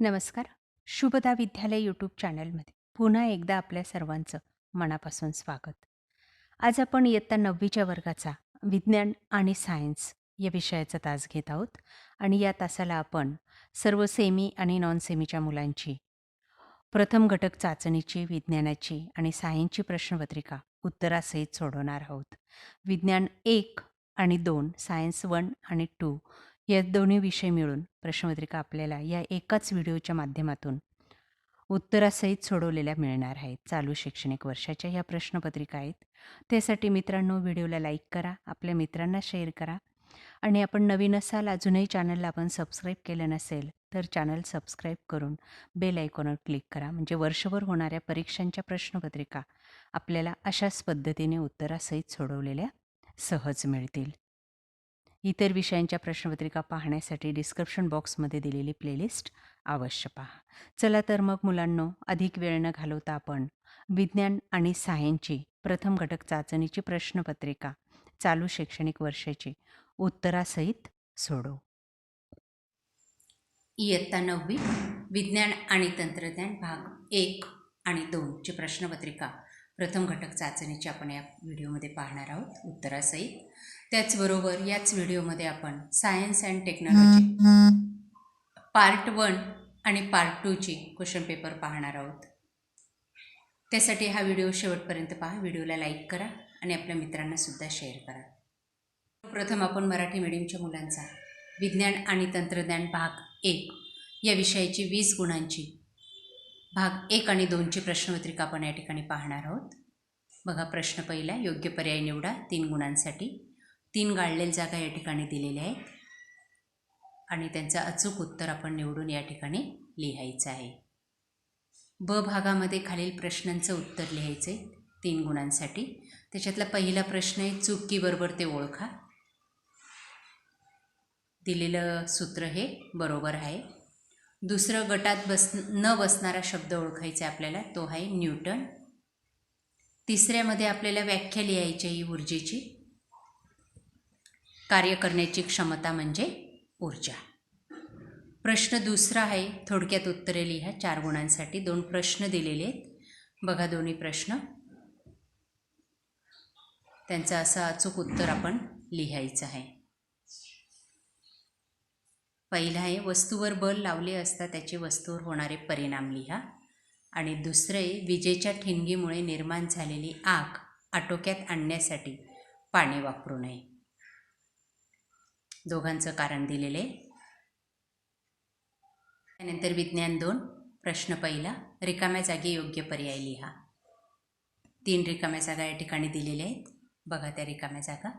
नमस्कार. शुभदा विद्यालय यूट्यूब चॅनलमध्ये पुन्हा एकदा आपल्या सर्वांचं मनापासून स्वागत. आज आपण इयत्ता नववीच्या वर्गाचा विज्ञान आणि सायन्स या विषयाचा तास घेत आहोत आणि या तासाला आपण सर्व सेमी आणि नॉन सेमीच्या मुलांची प्रथम घटक चाचणीची विज्ञानाची आणि सायन्सची प्रश्नपत्रिका उत्तरासहित सोडवणार आहोत. विज्ञान एक आणि दोन सायन्स वन आणि टू या दोन्ही विषय मिळून प्रश्नपत्रिका आपल्याला या एकाच व्हिडिओच्या माध्यमातून उत्तरासहित सोडवलेल्या मिळणार आहेत. चालू शैक्षणिक वर्षाच्या ह्या प्रश्नपत्रिका आहेत. त्यासाठी मित्रांनो व्हिडिओला लाईक करा आपल्या मित्रांना शेअर करा. आणि आपण नवीन असाल अजूनही चॅनलला आपण सबस्क्राईब केलं नसेल तर चॅनल सबस्क्राईब करून बेल आयकॉनवर क्लिक करा. म्हणजे वर्षभर होणाऱ्या परीक्षांच्या प्रश्नपत्रिका आपल्याला अशाच पद्धतीने उत्तरासहित सोडवलेल्या सहज मिळतील. इतर विषयांच्या प्रश्नपत्रिका पाहण्यासाठी डिस्क्रिप्शन बॉक्समध्ये दिलेली प्लेलिस्ट अवश्य पहा. चला तर मग मुलांनो अधिक वेळ न घालवता आपण विज्ञान आणि सायन्सची प्रथम घटक चाचणीची प्रश्नपत्रिका चालू शैक्षणिक वर्षाची उत्तरासहित सोडो इयत्ता नववी विज्ञान आणि तंत्रज्ञान भाग एक आणि दोनची प्रश्नपत्रिका प्रथम घटक चाचणीची आपण या व्हिडिओमध्ये पाहणार आहोत. उत्तरासहित. त्याचबरोबर याच व्हिडिओमध्ये आपण science and technology part one आणि पार्ट टूची क्वेश्चन पेपर पाहणार आहोत. त्यासाठी हा व्हिडिओ शेवटपर्यंत पहा. व्हिडिओला लाईक करा आणि आपल्या मित्रांनासुद्धा शेअर करा. प्रथम आपण मराठी मीडियमच्या मुलांचा विज्ञान आणि तंत्रज्ञान भाग एक या विषयाची वीस गुणांची भाग एक आणि दोनची प्रश्नपत्रिका आपण या ठिकाणी पाहणार आहोत. बघा प्रश्न पहिला योग्य पर्याय निवडा तीन गुणांसाठी. तीन गाळलेल्या जागा या ठिकाणी दिलेल्या आहेत. आणि त्यांचं अचूक उत्तर आपण निवडून या ठिकाणी लिहायचं आहे. ब भागामध्ये खालील प्रश्नांचं उत्तर लिहायचं आहे. तीन गुणांसाठी. त्याच्यातला पहिला प्रश्न आहे चुकीबरोबर ते ओळखा. दिलेलं सूत्र हे बरोबर आहे. दुसरं गटात बस न बसणारा शब्द ओळखायचा आपल्याला तो आहे न्यूटन. तिसऱ्यामध्ये आपल्याला व्याख्या लिहायची आहे ऊर्जेची. कार्य करण्याची क्षमता म्हणजे ऊर्जा. प्रश्न दुसरा आहे थोडक्यात उत्तरे लिहा. चार गुणांसाठी दोन प्रश्न दिलेले आहेत. बघा दोन्ही प्रश्न. त्यांचं असं अचूक उत्तर आपण लिहायचं आहे. पहिलं आहे वस्तूवर बल लावले असता त्याचे वस्तूवर होणारे परिणाम लिहा. आणि दुसरे विजेच्या ठिणगीमुळे निर्माण झालेली आग आटोक्यात आणण्यासाठी पाणी वापरू नये. दोघांचं कारण दिलेलं. आहे त्यानंतर विज्ञान दोन प्रश्न पहिला रिकाम्या जागी योग्य पर्याय लिहा. तीन रिकाम्या जागा या ठिकाणी दिलेल्या आहेत. बघा त्या रिकाम्या जागा.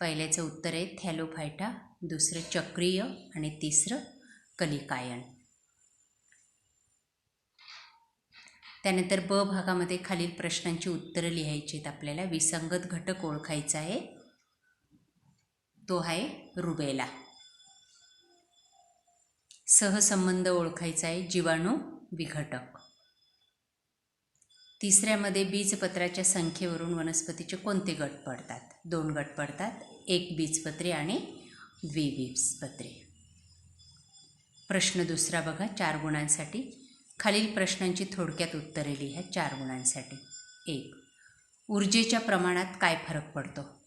पहिल्याचं उत्तर आहे थॅलोफायटा दुसरं चक्रीय आणि तिसरं कलिकायन. त्यानंतर ब भागामध्ये खालील प्रश्नांची उत्तरं लिहायची आहेत. आपल्याला विसंगत घटक ओळखायचा आहे. तो आहे रुबेला. सहसंबंध ओळखायचा आहे जीवाणू विघटक. तिसऱ्यामध्ये बीजपत्राच्या संख्येवरून वनस्पतीचे कोणते गट पडतात? दोन गट पडतात एक बीजपत्रे आणि द्विबीजपत्रे. प्रश्न दुसरा बघा चार गुणांसाठी. खालील प्रश्नांची थोडक्यात उत्तरे लिहा चार गुणांसाठी. एक ऊर्जेच्या प्रमाणात काय फरक पडतो?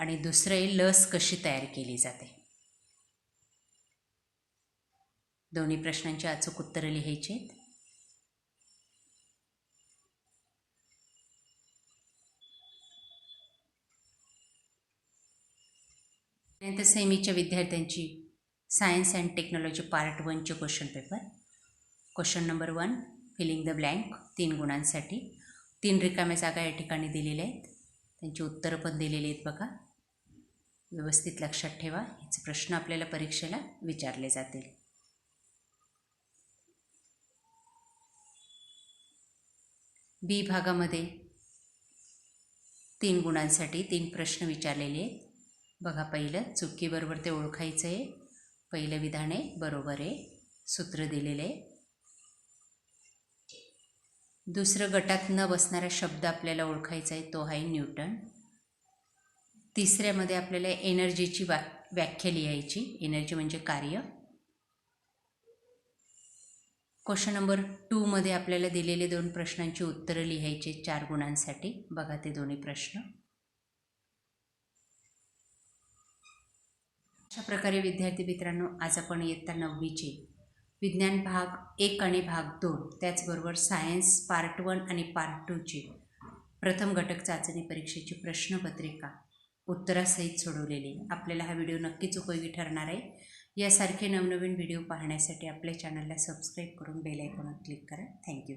आणि दुसरे लस कशी तयार केली जाते? दोन्ही प्रश्नांची अचूक उत्तरं लिहायची आहेत. त्यानंतर सेमीच्या विद्यार्थ्यांची science and technology part वनचे question paper. Question number one filling the blank तीन गुणांसाठी. तीन रिकाम्या जागा या ठिकाणी दिलेल्या आहेत. त्यांची उत्तरं पण दिलेली आहेत बघा. व्यवस्थित लक्षात ठेवा. ह्याचे प्रश्न आपल्याला परीक्षेला विचारले जातील. बी भागामध्ये तीन गुणांसाठी तीन प्रश्न विचारलेले आहेत. बघा पहिलं चुकीबरोबर ते ओळखायचं आहे. पहिलं विधान आहे बरोबर आहे. सूत्र दिलेलं आहे. दुसरं गटात न बसणारा शब्द आपल्याला ओळखायचा आहे तो आहे न्यूटन. तिसऱ्यामध्ये आपल्याला एनर्जीची वा व्याख्या लिहायची. एनर्जी म्हणजे कार्य. क्वेश्चन नंबर टूमध्ये आपल्याला दिलेले दोन प्रश्नांची उत्तरं लिहायची चार गुणांसाठी. बघा ते दोन्ही प्रश्न. अशा प्रकारे विद्यार्थी मित्रांनो आज आपण इयत्ता नववीचे विज्ञान भाग एक आणि भाग दोन त्याचबरोबर सायन्स पार्ट वन आणि पार्ट टूची प्रथम घटक चाचणी परीक्षेची प्रश्नपत्रिका उत्तरासहित सोडवलेली. आपल्याला हा व्हिडिओ नक्कीच उपयोगी ठरणार आहे. यासारखे नवनवीन व्हिडिओ पाहण्यासाठी आपल्या चॅनलला सबस्क्राईब करून बेल आयकॉनवर क्लिक करा. थँक्यू